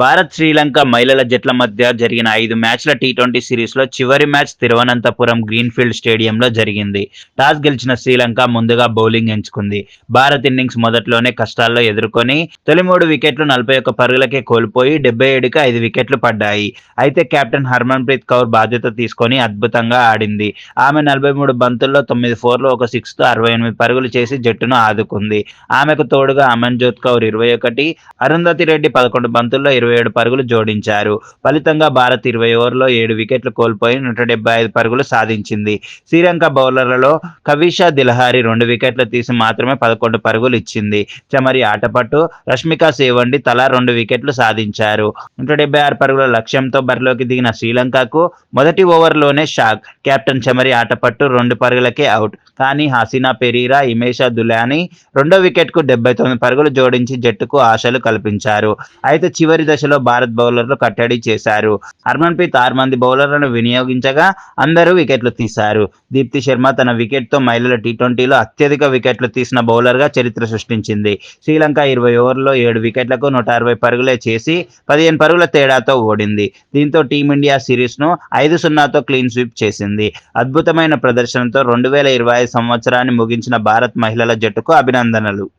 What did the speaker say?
భారత్ శ్రీలంక మహిళల జట్ల మధ్య జరిగిన ఐదు మ్యాచ్ల టీ ట్వంటీ సిరీస్లో చివరి మ్యాచ్ తిరువనంతపురం గ్రీన్ఫీల్డ్ స్టేడియంలో జరిగింది. టాస్ గెలిచిన శ్రీలంక ముందుగా బౌలింగ్ ఎంచుకుంది. భారత్ ఇన్నింగ్స్ మొదట్లోనే కష్టాల్లో ఎదుర్కొని తొలి మూడు వికెట్లు నలభై ఒక్క పరుగులకే కోల్పోయి డెబ్బై ఏడుకి ఐదు వికెట్లు పడ్డాయి. అయితే కెప్టెన్ హర్మన్ప్రీత్ కౌర్ బాధ్యత తీసుకొని అద్భుతంగా ఆడింది. ఆమె నలభై మూడు బంతుల్లో తొమ్మిది ఫోర్లు ఒక సిక్స్తో అరవై ఎనిమిది పరుగులు చేసి జట్టును ఆదుకుంది. ఆమెకు తోడుగా అమన్జోత్ కౌర్ ఇరవై ఒకటి అరుంధతి రెడ్డి పదకొండు బంతుల్లో ఇరవై ఏడు పరుగులు జోడించారు. ఫలితంగా భారత్ ఇరవై ఓవర్లో ఏడు వికెట్లు కోల్పోయి నూట డెబ్బై ఐదు పరుగులు సాధించింది. శ్రీలంక బౌలర్లలో కవిషా దిల్హారి రెండు వికెట్లు తీసి మాత్రమే పదకొండు పరుగులు ఇచ్చింది. చమరి ఆటపట్టు రష్మిక సేవండి తలా రెండు వికెట్లు సాధించారు. నూట డెబ్బై ఆరు పరుగుల లక్ష్యంతో బరిలోకి దిగిన శ్రీలంకకు మొదటి ఓవర్లోనే షాక్. కెప్టెన్ చమరి ఆటపట్టు రెండు పరుగులకే అవుట్. కానీ హసీనా పెరీరా ఇమేషా దులాని రెండో వికెట్కు డెబ్బై తొమ్మిది పరుగులు జోడించి జట్టుకు ఆశలు కల్పించారు. అయితే చివరి దశలో భారత్ బౌలర్లు కట్టడి చేశారు. హర్మన్ప్రీత్ ఆరు మంది బౌలర్లను వినియోగించగా అందరూ వికెట్లు తీశారు. దీప్తి శర్మ తన వికెట్తో మహిళల టీ ట్వంటీలో అత్యధిక వికెట్లు తీసిన బౌలర్గా చరిత్ర సృష్టించింది. శ్రీలంక ఇరవై ఓవర్లో ఏడు వికెట్లకు నూట అరవై పరుగులే చేసి పదిహేను పరుగుల తేడాతో ఓడింది. దీంతో టీమిండియా సిరీస్ను ఐదు సున్నాతో క్లీన్ స్వీప్ చేసింది. అద్భుతమైన ప్రదర్శనతో రెండు వేల ఇరవై ఐదు సంవత్సరాన్ని ముగించిన భారత్ మహిళల జట్టుకు అభినందనలు.